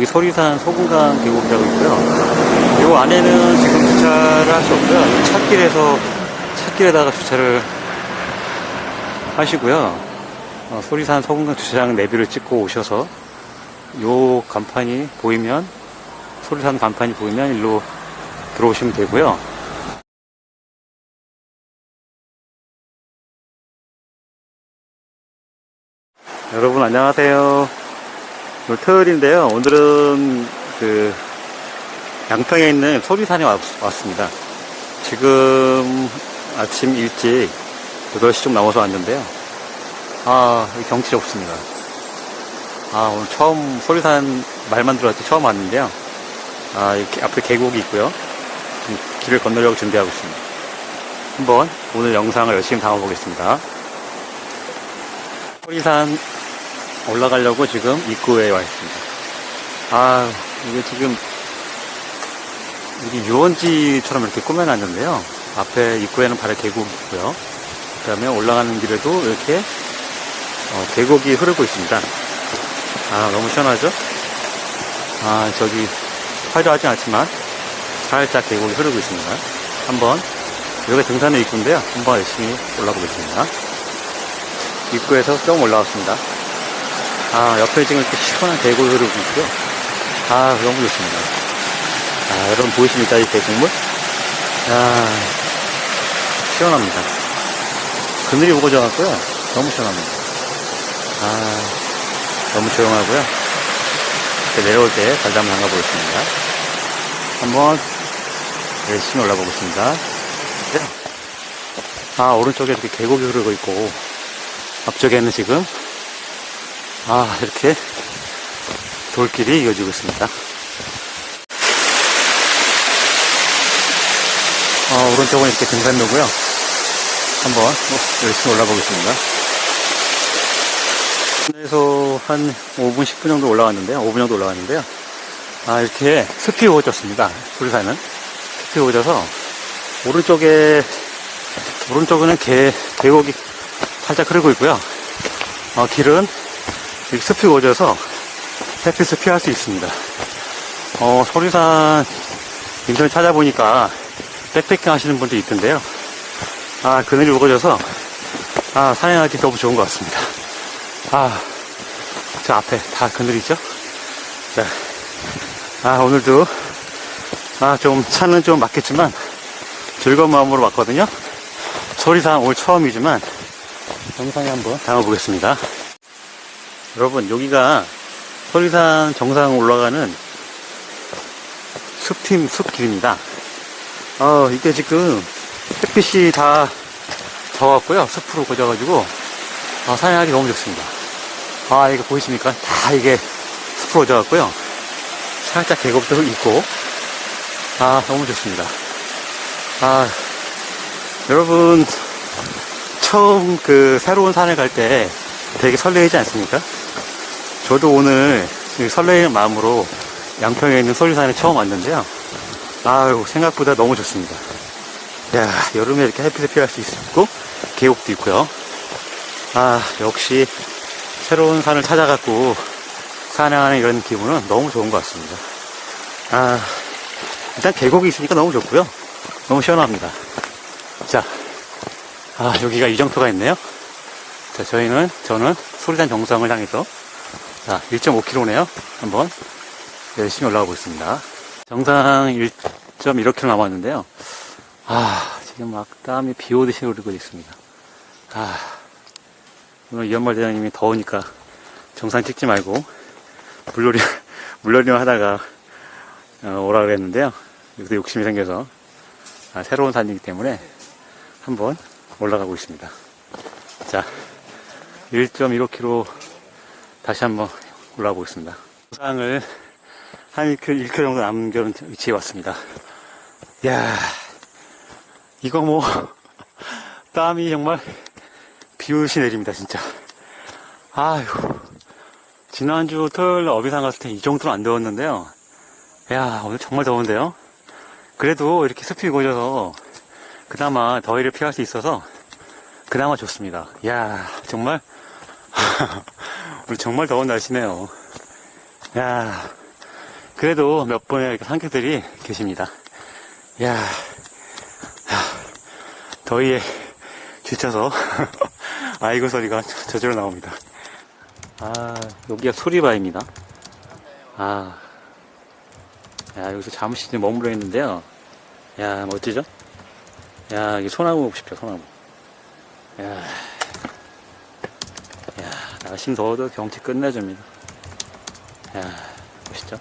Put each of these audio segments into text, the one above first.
여기 소리산 소금강 계곡이라고 있고요. 요 안에는 지금 주차를 할 수 없고요. 찻길에서 찻길에다가 주차를 하시고요. 어, 소리산 소금강 주차장 내비를 찍고 오셔서 요 간판이 보이면 소리산 간판이 보이면 일로 들어오시면 되고요. 여러분 안녕하세요. 오늘 토요일인데요. 오늘은 그 양평에 있는 소리산에 왔, 왔습니다. 지금 아침 일찍 8시 좀 넘어서 왔는데요. 아, 이 경치 좋습니다. 아, 오늘 처음 소리산 말만 들었지 처음 왔는데요. 아, 이렇게 앞에 계곡이 있고요. 길을 건너려고 준비하고 있습니다. 한번 오늘 영상을 열심히 담아보겠습니다. 소리산 올라가려고 지금 입구에 와 있습니다. 아, 이게 지금 이게 유원지처럼 이렇게 꾸며놨는데요. 앞에 입구에는 바로 계곡이 있고요. 그 다음에 올라가는 길에도 이렇게 어, 계곡이 흐르고 있습니다. 아, 너무 시원하죠? 아, 저기 화려하진 않지만 살짝 계곡이 흐르고 있습니다. 한번 여기가 등산의 입구인데요. 한번 열심히 올라보겠습니다. 입구에서 좀 올라왔습니다. 아, 옆에 지금 이렇게 시원한 계곡이 흐르고 있고요. 아, 너무 좋습니다. 아, 여러분 보이십니까? 이 계곡물? 아, 시원합니다. 그늘이 우거져갖고요. 너무 시원합니다. 아, 너무 조용하고요. 내려올 때 다시 한번 담가 보겠습니다. 한번 열심히 올라 보겠습니다. 네. 아, 오른쪽에 이렇게 계곡이 흐르고 있고, 앞쪽에는 지금 아, 이렇게 돌길이 이어지고 있습니다. 어, 오른쪽은 이렇게 등산로고요. 한번 어, 열심히 올라 보겠습니다. 에서 한 5분, 10분 정도 올라갔는데요. 5분 정도 올라갔는데요. 아, 이렇게 숲이 우거졌습니다. 수리산은. 숲이 우거져서 오른쪽에, 오른쪽에는 개, 계곡이 살짝 흐르고 있고요. 어, 길은 이렇게 숲이 우거져서 햇빛을 피할 수 있습니다. 어, 소리산 인터넷 찾아보니까 백패킹 하시는 분도 있던데요. 아, 그늘이 우거져서 아, 산행하기 너무 좋은 것 같습니다. 아, 저 앞에 다 그늘이죠? 자, 아, 오늘도 아, 좀 차는 좀 맞겠지만 즐거운 마음으로 왔거든요. 소리산 오늘 처음이지만 영상에 한번 담아보겠습니다. 여러분 여기가 소리산 정상 올라가는 숲팀 숲길입니다. 어 이게 지금 햇빛이 다 져갖고요 숲으로 고져가지고 아, 산행하기 너무 좋습니다. 아 이거 보이십니까? 다 이게 숲으로 져갖고요 살짝 계곡도 있고 아 너무 좋습니다. 아 여러분 처음 그 새로운 산을 갈때 되게 설레이지 않습니까? 저도 오늘 이 설레이는 마음으로 양평에 있는 소리산에 처음 왔는데요. 아유, 생각보다 너무 좋습니다. 야, 여름에 이렇게 햇빛을 피할 수 있고, 계곡도 있고요. 아, 역시 새로운 산을 찾아갖고 산행하는 이런 기분은 너무 좋은 것 같습니다. 아, 일단 계곡이 있으니까 너무 좋고요. 너무 시원합니다. 자, 아, 여기가 이정표가 있네요. 자, 저희는, 저는 소리산 정상을 향해서 자, 1.5km네요. 한번 열심히 올라가고 있습니다. 정상 1.1km 남았는데요. 아, 지금 막 땀이 비 오듯이 흐르고 있습니다. 아, 오늘 이연말 대장님이 더우니까 정상 찍지 말고 물놀이, 물놀이만 하다가 어, 오라 그랬는데요. 여기도 욕심이 생겨서 아, 새로운 산이기 때문에 한번 올라가고 있습니다. 자, 1.15km 다시 한번 올라가 보겠습니다. 상을 한 1km, 1km 정도 남겨놓은 위치에 왔습니다. 이야, 이거 뭐, 땀이 정말 비오듯이 내립니다, 진짜. 아휴, 지난주 토요일 어비산 갔을 때 이 정도는 안 더웠는데요. 야, 오늘 정말 더운데요? 그래도 이렇게 습이 고져서 그나마 더위를 피할 수 있어서 그나마 좋습니다. 이야, 정말, 오늘 정말 더운 날씨네요. 야, 그래도 몇 번의 산객들이 계십니다. 이야, 하, 더위에 지쳐서 아이고 소리가 저절로 나옵니다. 아, 여기가 소리바입니다. 아, 야, 여기서 잠시 좀 머물러 있는데요. 야, 멋지죠? 야, 이 소나무 보고 싶죠, 소나무. 야, 야, 날씨 더워도 경치 끝내줍니다. 야, 멋있죠?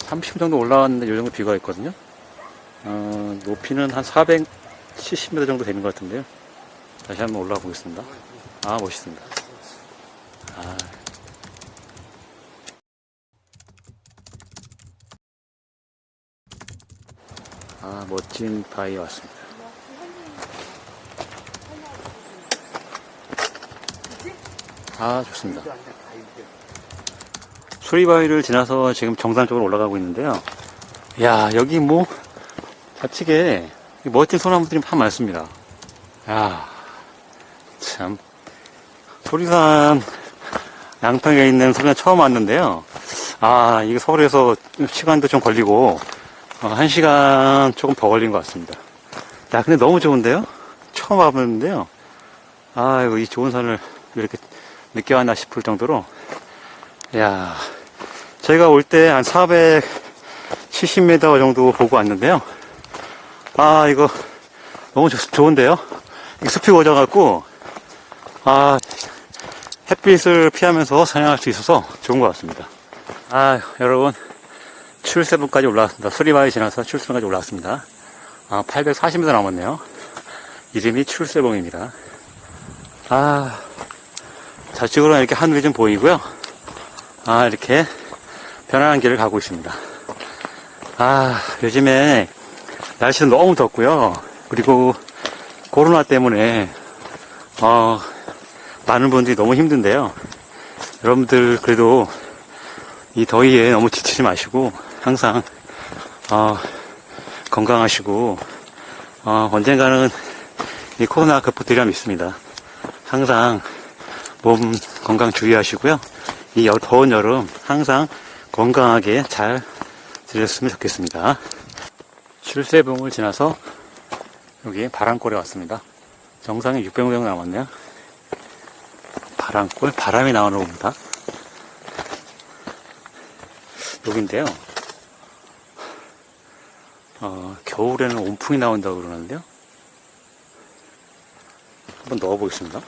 30분 정도 올라왔는데 이 정도 비가 있거든요. 어, 높이는 한 470m 정도 되는 것 같은데요. 다시 한번 올라가 보겠습니다. 아, 멋있습니다. 아. 아, 멋진 바위에 왔습니다. 아, 좋습니다. 수리바위를 지나서 지금 정상 쪽으로 올라가고 있는데요. 야, 여기 뭐, 좌측에 멋진 소나무들이 참 많습니다. 야, 참. 소리산 양평에 있는 소리산 처음 왔는데요. 아, 이게 서울에서 시간도 좀 걸리고, 어, 한 시간 조금 더 걸린 것 같습니다. 야, 근데 너무 좋은데요? 처음 와봤는데요. 아, 이거 이 좋은 산을 왜 이렇게 늦게 왔나 싶을 정도로, 야 저희가 올 때 한 470m 정도 보고 왔는데요. 아, 이거 너무 좋, 좋은데요? 이 숲이 고져갖고, 아, 햇빛을 피하면서 사냥할 수 있어서 좋은 것 같습니다. 아, 여러분, 출세봉까지 올라왔습니다. 수리바위 지나서 출세봉까지 올라왔습니다. 아, 840m 남았네요. 이름이 출세봉입니다. 아, 좌측으로는 이렇게 하늘이 좀 보이고요. 아, 이렇게 편안한 길을 가고 있습니다. 아, 요즘에 날씨는 너무 덥고요. 그리고 코로나 때문에, 어, 많은 분들이 너무 힘든데요. 여러분들 그래도 이 더위에 너무 지치지 마시고, 항상, 어, 건강하시고, 어, 언젠가는 이 코로나 극복되리라 믿습니다. 항상 몸 건강 주의하시고요. 이 여- 더운 여름 항상 건강하게 잘 지냈으면 좋겠습니다. 출세봉을 지나서 여기 바람골에 왔습니다. 정상에 600m 정도 남았네요. 바람골, 바람이 나오는 겁니다. 여긴데요. 어, 겨울에는 온풍이 나온다고 그러는데요. 한번 넣어보겠습니다.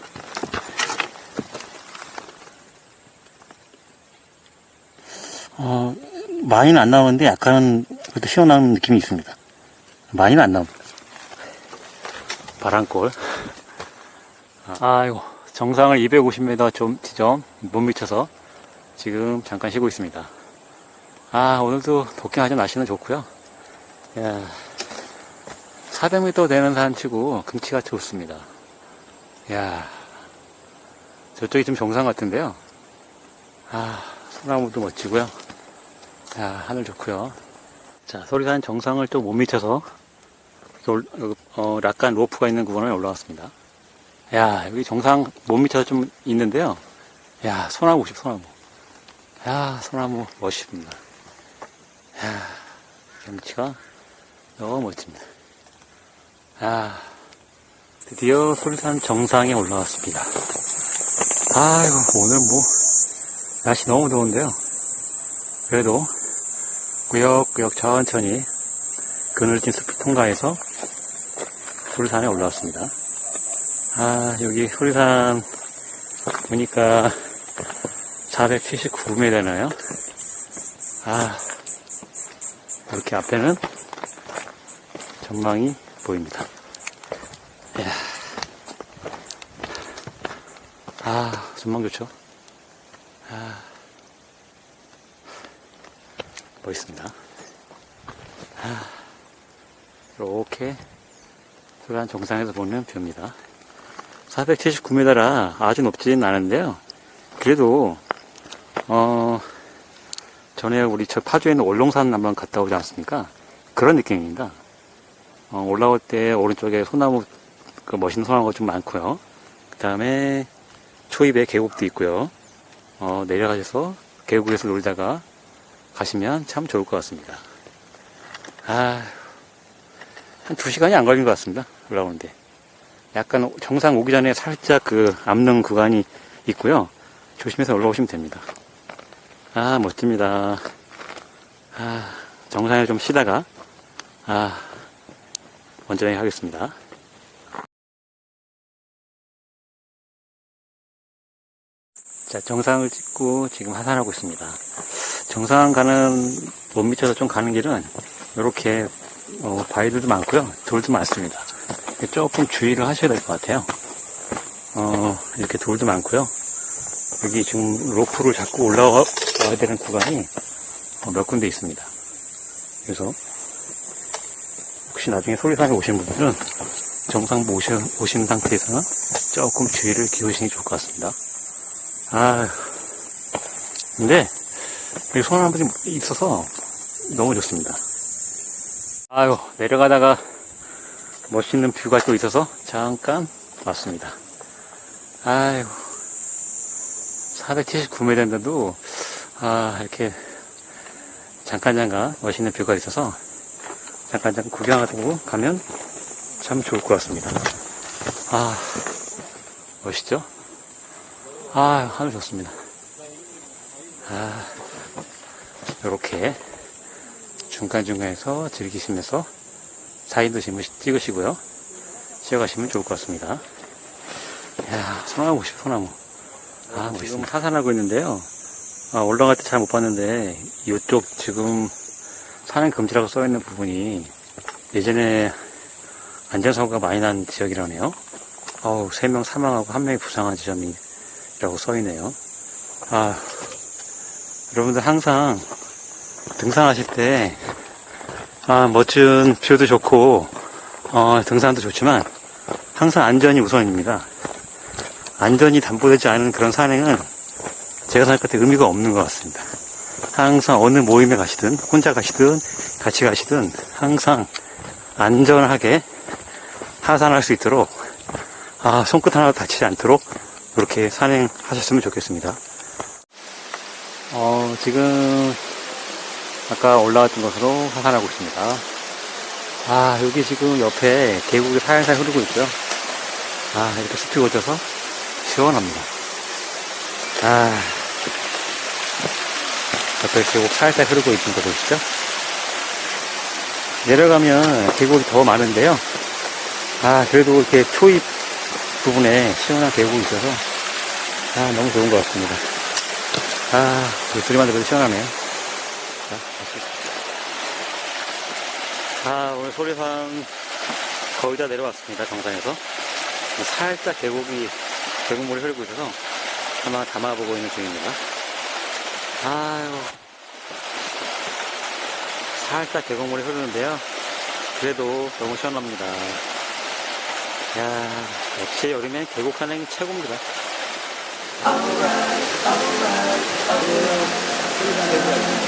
많이는 안 나오는데 약간은 그래도 시원한 느낌이 있습니다. 많이는 안 나옵니다. 바람골. 아이고, 정상을 250m 좀 지점 못 미쳐서 지금 잠깐 쉬고 있습니다. 아, 오늘도 도킹하자 날씨는 좋고요. 야, 400m 되는 산 치고 경치가 좋습니다. 야, 저쪽이 좀 정상 같은데요. 아, 소나무도 멋지고요. 자, 하늘 좋고요. 자, 소리산 정상을 좀 못 미쳐서 올- 어, 약간 로프가 있는 구간에 올라왔습니다. 야, 여기 정상 못 미쳐서 좀 있는데요. 야, 소나무 보십 소나무. 야, 소나무 멋있습니다. 야, 경치가 너무 멋집니다. 야, 드디어 소리산 정상에 올라왔습니다. 아이고, 오늘 뭐, 날씨 너무 더운데요. 그래도 꾸역꾸역 천천히 그늘진 숲을 통과해서 소리산에 올라왔습니다. 아, 여기 소리산 보니까 479m 되나요? 아, 이렇게 앞에는 전망이 보입니다. 이야. 아, 전망 좋죠? 멋있습니다. 아, 이렇게 소란 정상에서 보는 뷰입니다. 479m라 아주 높지는 않은데요. 그래도, 어, 전에 우리 저 파주에 있는 올롱산 한번 갔다 오지 않습니까? 그런 느낌입니다. 어, 올라올 때 오른쪽에 소나무, 그 멋있는 소나무가 좀 많고요. 그 다음에 초입에 계곡도 있고요. 어, 내려가셔서 계곡에서 놀다가 가시면 참 좋을 것 같습니다. 아, 한 두 시간이 안 걸린 것 같습니다. 올라오는데. 약간 정상 오기 전에 살짝 그 암릉 구간이 있고요. 조심해서 올라오시면 됩니다. 아, 멋집니다. 아, 정상에 좀 쉬다가, 아, 먼저 하겠습니다. 자, 정상을 찍고 지금 하산하고 있습니다. 정상 가는, 못 미쳐서 좀 가는 길은 이렇게 어, 바위들도 많고요. 돌도 많습니다. 조금 주의를 하셔야 될 것 같아요. 어, 이렇게 돌도 많고요. 여기 지금 로프를 잡고 올라와야 되는 구간이 어, 몇 군데 있습니다. 그래서 혹시 나중에 소리산에 오신 분들은 정상 오시, 오신 상태에서는 조금 주의를 기울이시는 게 좋을 것 같습니다. 아, 근데 여기 소나무들이 있어서 너무 좋습니다. 아유, 내려가다가 멋있는 뷰가 또 있어서 잠깐 왔습니다. 아유, 479m인데도, 아, 이렇게 잠깐 잠깐 멋있는 뷰가 있어서 잠깐 잠깐 구경하고 가면 참 좋을 것 같습니다. 아, 멋있죠? 아, 하늘 좋습니다. 아, 요렇게 중간중간에서 즐기시면서 사진도 찍으시고요. 쉬어가시면 좋을 것 같습니다. 이야, 소나무 보시오, 소나무. 아, 지금 하산하고 있는데요. 아, 올라갈 때 잘 못 봤는데, 이쪽 지금 산행 금지라고 써있는 부분이 예전에 안전사고가 많이 난 지역이라네요. 어우, 3명 사망하고 1명이 부상한 지점이라고 써있네요. 아, 여러분들 항상 등산하실 때, 아, 멋진 뷰도 좋고, 어, 등산도 좋지만, 항상 안전이 우선입니다. 안전이 담보되지 않은 그런 산행은 제가 생각할 때 의미가 없는 것 같습니다. 항상 어느 모임에 가시든, 혼자 가시든, 같이 가시든, 항상 안전하게 하산할 수 있도록, 아, 손끝 하나 다치지 않도록, 그렇게 산행하셨으면 좋겠습니다. 어, 지금, 아까 올라갔던 곳으로 하산하고 있습니다. 아, 여기 지금 옆에 계곡이 살살 흐르고 있고요. 아, 이렇게 숲이 걷어서 시원합니다. 아, 옆에 계곡 살살 흐르고 있는 거 보시죠? 내려가면 계곡이 더 많은데요. 아, 그래도 이렇게 초입 부분에 시원한 계곡이 있어서, 아, 너무 좋은 것 같습니다. 아, 그 소리만 들어도 시원하네요. 자, 아, 오늘 소리산 거의 다 내려왔습니다. 정상에서. 살짝 계곡이, 계곡물이 흐르고 있어서 아마 담아보고 있는 중입니다. 아유. 살짝 계곡물이 흐르는데요. 그래도 너무 시원합니다. 야 역시 여름엔 계곡 산행이 최고입니다. 아, 너무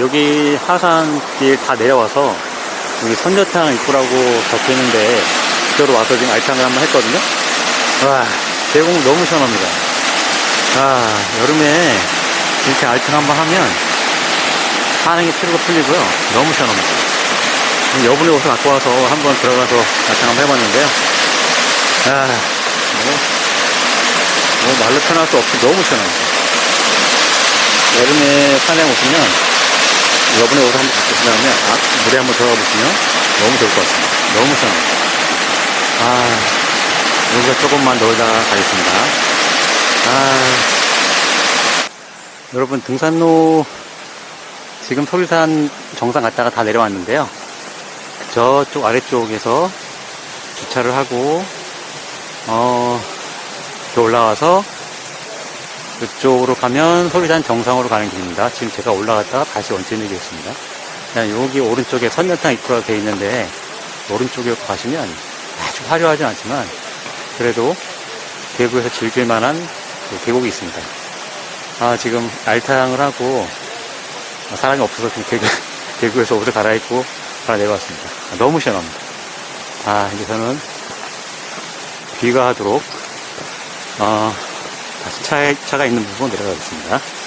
여기 하산길 다 내려와서 여기 선녀탕 입구라고 적혀 있는데 그쪽으로 와서 지금 알탕을 한번 했거든요. 와 계곡 너무 시원합니다. 아 여름에 이렇게 알탕 한번 하면 산행이 피로가 풀리고요. 너무 시원합니다. 여분의 옷을 갖고 와서 한번 들어가서 알탕 한번 해봤는데요. 아 뭐, 뭐 말로 표현할 수 없이 너무 시원합니다. 여름에 산행 오시면 여분의 옷을 한번 갖고 오시면 아, 물에 한번 들어가 보시면 너무 좋을 것 같습니다. 너무 시원합니다. 아, 여기서 조금만 놀다 가겠습니다. 아, 여러분 등산로 지금 소리산 정상 갔다가 다 내려왔는데요. 저쪽 아래쪽에서 주차를 하고, 어, 올라와서 이쪽으로 가면 소리산 정상으로 가는 길입니다. 지금 제가 올라갔다가 다시 원점 내리겠습니다. 그냥 여기 오른쪽에 선녀탕 입구가 되어 있는데, 오른쪽에 가시면 아주 화려하진 않지만, 그래도 대구에서 즐길 만한 그 계곡이 있습니다. 아, 지금 알탕을 하고 아, 사람이 없어서 대구, 대구에서 옷을 갈아입고 하나 내려왔습니다. 아, 너무 시원합니다. 아, 이제 저는 귀가하도록, 어, 다시 차에, 차가 있는 부분 내려가겠습니다.